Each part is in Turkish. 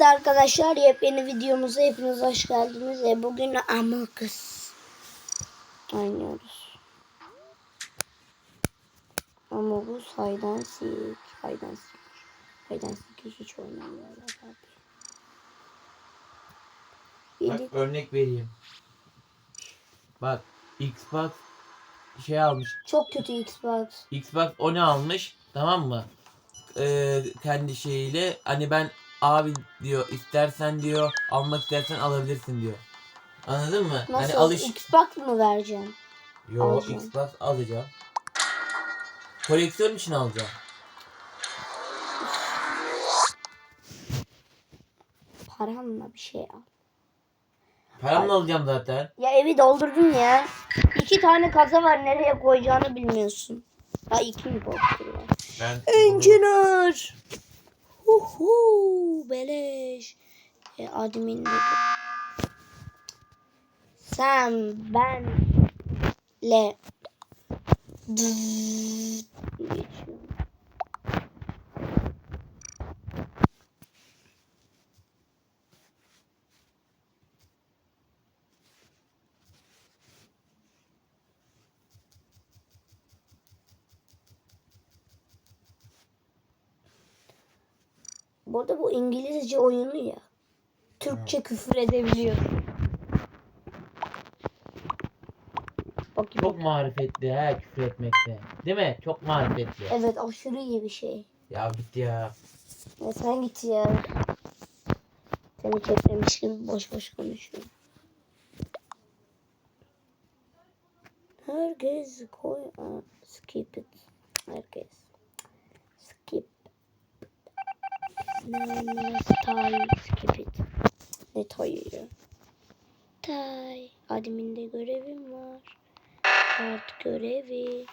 Evet arkadaşlar yepyeni videomuza hepiniz hoş geldiniz. E, bugün Among oynuyoruz. Among Us. Hide and Seek. Hide and Seek'i hiç oynamıyorlar abi. Bak örnek vereyim. Bak Xbox şey almış. Çok kötü Xbox. Xbox o ne almış? Tamam mı? Ee, kendi şeyiyle hani ben abi diyor istersen diyor almak istersen alabilirsin diyor. Anladın mı? Nasıl? Hani alış Xbox mı vereceksin? Yo Alacağım. Xbox alacağım. Koleksiyon için alacağım. Paramla bir şey al. Paramla alacağım zaten. Ya evi doldurdun ya. İki tane kasa var nereye koyacağını bilmiyorsun. Ha iki mi var. Ben Engineer. اوهو بلش یه آدمین بگو سم بند ل. دز Bu arada bu İngilizce oyunu ya. Türkçe küfür edebiliyor. Bakayım. çok marifetli ha küfür etmekte. Değil mi? Çok marifetli. Evet aşırı iyi bir şey. Ya git ya. Ya sen git ya. Seni çekmemiş gibi boş boş konuşuyorum. Herkes koy. Skip it. Herkes. Skip. Tay skip it. Ne tayı ya? Tay. Adminde görevim var. Kart görevi.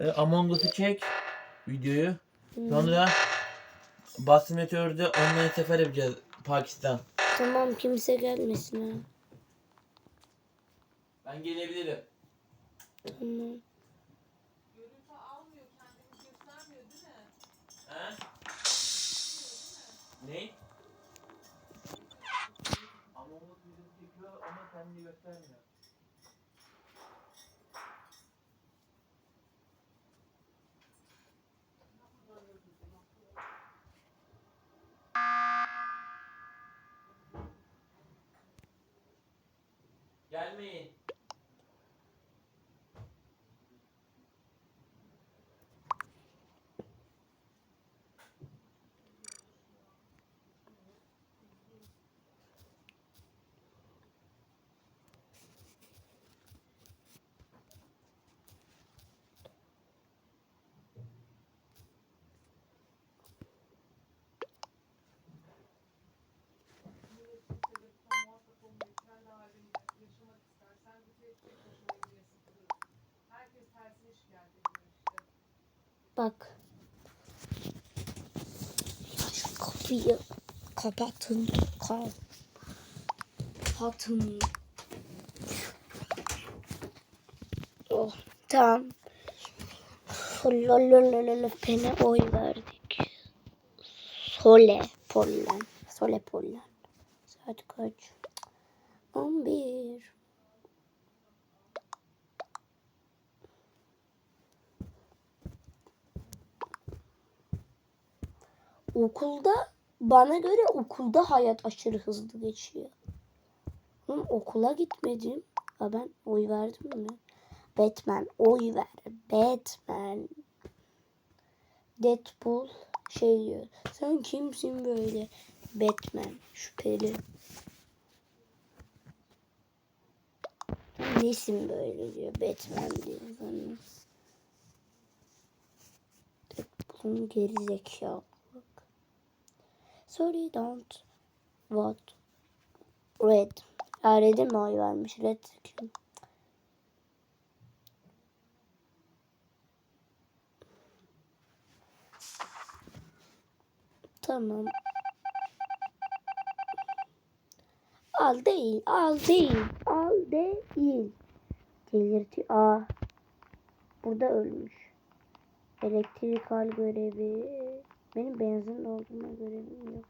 E, Among Us'u çek videoyu. Sonra Bas Meteor'da online sefer yapacağız Pakistan. Tamam kimse gelmesin ha. Ben gelebilirim. Tamam. Ne? Among Us videosu çekiyor ama kendini göstermiyor. Gelmeyin. Bak. Şu kapıyı kapatın. Kapatın. Oh, tamam. Lololololol pene oy verdik. Sole pollen. Sole pollen. Saat kaç? 11. Okulda bana göre okulda hayat aşırı hızlı geçiyor. Oğlum okula gitmedim. Ha ben oy verdim mi? Batman oy ver. Batman. Deadpool şey diyor. Sen kimsin böyle? Batman şüpheli. Nesin böyle diyor. Batman diyor bana. Deadpool'un gerizekalı. Sorry don't. What? Red. Ha Red'e mi oy vermiş? Red kim? Tamam. Al değil, al değil, al değil. Delirti. Aa. Burada ölmüş. Elektrik al görevi. Benim benzin doldurma görevim yok.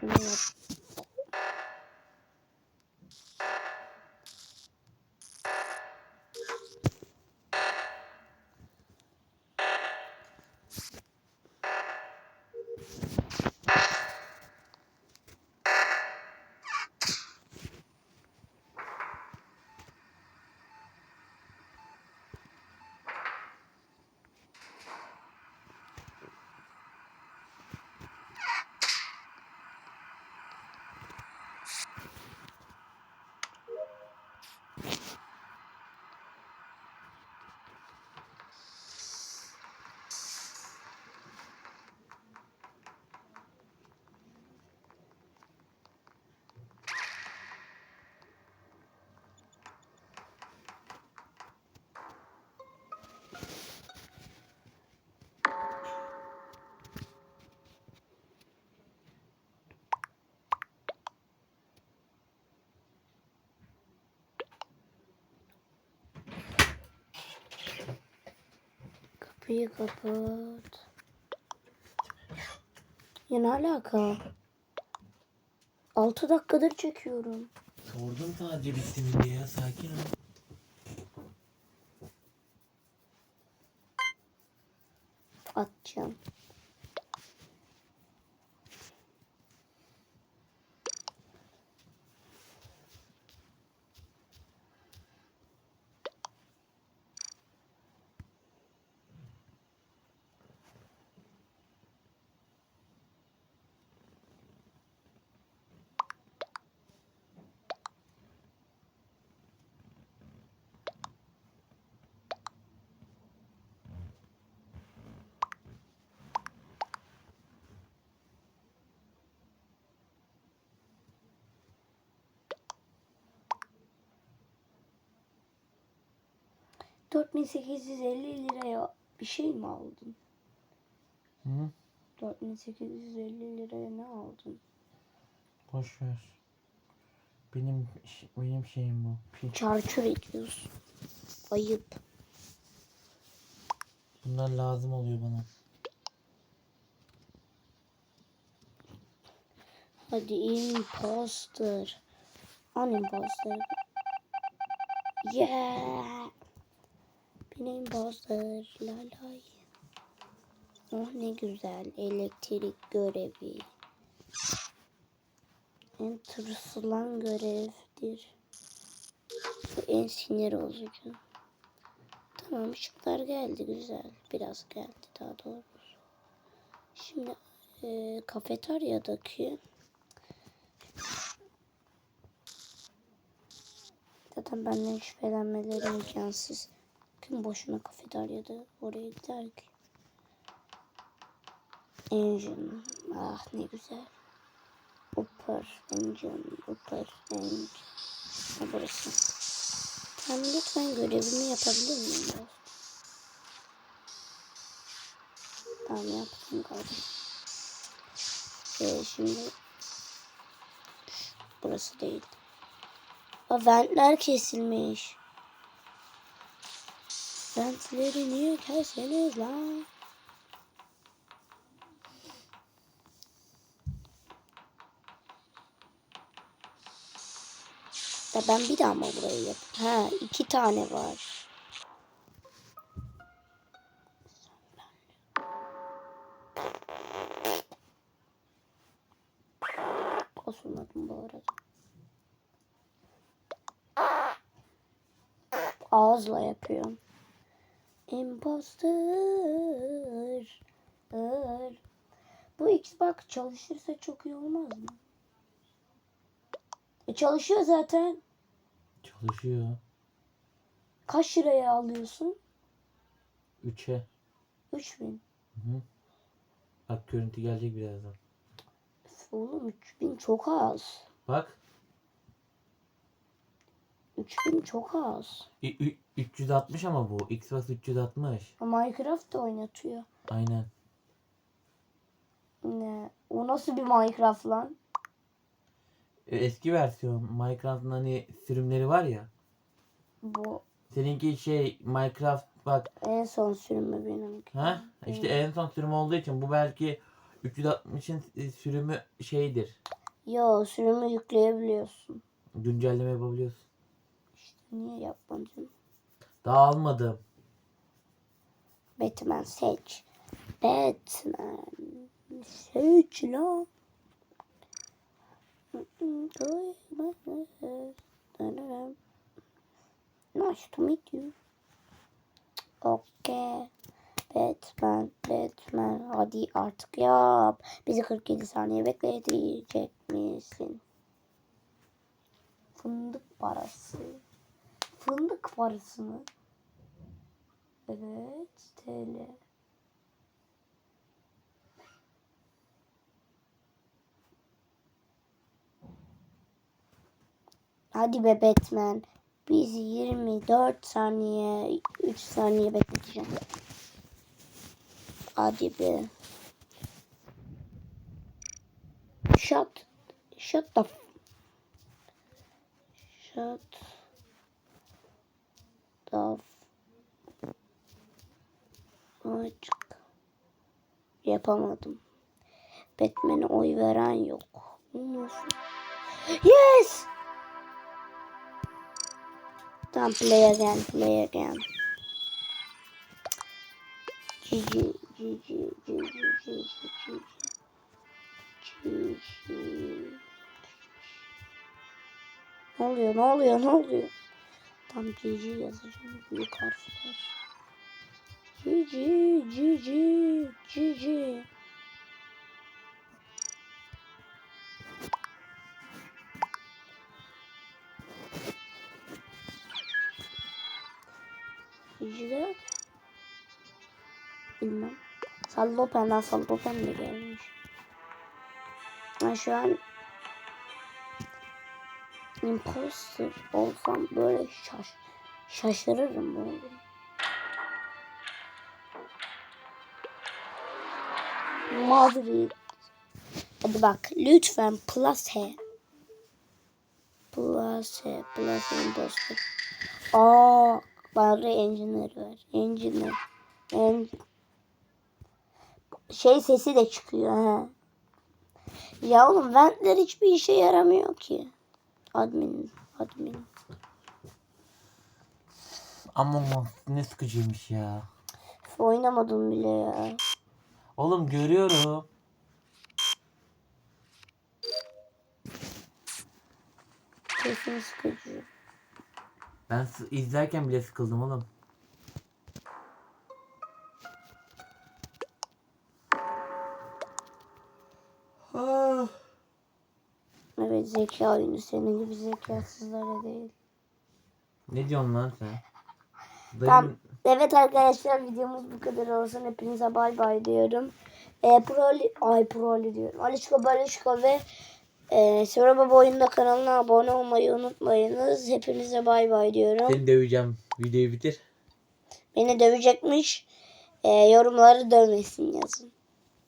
Şunu yap. Kapıyı kapat. Ya ne alaka? 6 dakikadır çekiyorum. Sordum sadece bitti mi diye ya sakin ol. Atacağım. ...4850 liraya bir şey mi aldın? Hı? 4850 liraya ne aldın? Boş ver. Benim benim şeyim bu. Çarçur ediyorsun. Ayıp. Bunlar lazım oluyor bana. Hadi imposter. An imposter. Yeah. Ben imposter. Lalay. Oh ne güzel. Elektrik görevi. En tırsılan görevdir. Bu en sinir bozucu. Tamam ışıklar geldi güzel. Biraz geldi daha doğrusu. Şimdi e, kafeteryadaki Zaten benden şüphelenmeleri imkansız. Kim boşuna kafeteryada oraya gider ki? Engine. Ah ne güzel. Upper engine. Upper engine. Ha burası. Tamam lütfen görevimi yapabilir miyim? biraz? Tamam yaptım kardeşim. Ee, şimdi burası değil. Aa, ventler kesilmiş. Ventleri niye kestiniz lan? Ya ben bir daha mı burayı yap? Ha iki tane var. Er. Bu Xbox çalışırsa çok iyi olmaz mı? E çalışıyor zaten. Çalışıyor. Kaç liraya alıyorsun? 3'e. 3000. Hı hı. Bak görüntü gelecek birazdan. Üf, Oğlum 3000 çok az. Bak. 3000 çok az. ü- 360 ama bu. Xbox 360. Minecraft da oynatıyor. Aynen. Ne? O nasıl bir Minecraft lan? E, Eski versiyon. Minecraft'ın hani sürümleri var ya. Bu Seninki şey Minecraft bak en son sürümü benimki. ha işte en son sürüm olduğu için bu belki 360'ın sürümü şeydir. Yo sürümü yükleyebiliyorsun. Güncelleme yapabiliyorsun. İşte niye yapmadın? Daha almadım. Batman seç. Batman. Seç lan. Nice to meet you. Okay. Batman, Batman. Hadi artık yap. Bizi 47 saniye bekleyecek misin? Fındık parası. Fındık parası mı? Evet, TL. Hadi be Batman. Bizi 24 saniye, 3 saniye bekleteceğim. Hadi be. Shut. Shut the Shut Yapamadım. Batman'e oy veren yok. Yes! Tamam play again, play again. GG, GG, GG, GG, GG. GG. Ne oluyor, ne oluyor, ne oluyor? Tam GG yazacağım. Büyük GG, GG, GG. GG'de bilmem. Sallopen'den Sallopen mi gelmiş? Ben şu an imposter olsam böyle şaş şaşırırım bu. Madrid. Hadi bak lütfen plus H. Plus H. Plus imposter. Aa, bari engineer ver. Engineer. En... Şey sesi de çıkıyor ha. Ya oğlum ventler hiçbir işe yaramıyor ki. Admin, admin. Us ne sıkıcıymış ya. Oynamadım bile ya. Oğlum görüyorum. Kesin sıkıcı. Ben izlerken bile sıkıldım oğlum. Ah. Evet zeka oyunu senin gibi zekasızlara değil. Ne diyorsun lan sen? Dayım, Tamam. Evet arkadaşlar videomuz bu kadar olsun. Hepinize bay bay diyorum. E, Proli, ay Proli diyorum. Alişko Balişko ve e, Sonra Baba Oyunda kanalına abone olmayı unutmayınız. Hepinize bay bay diyorum. Seni döveceğim. Videoyu bitir. Beni dövecekmiş. E, yorumları dövmesin yazın.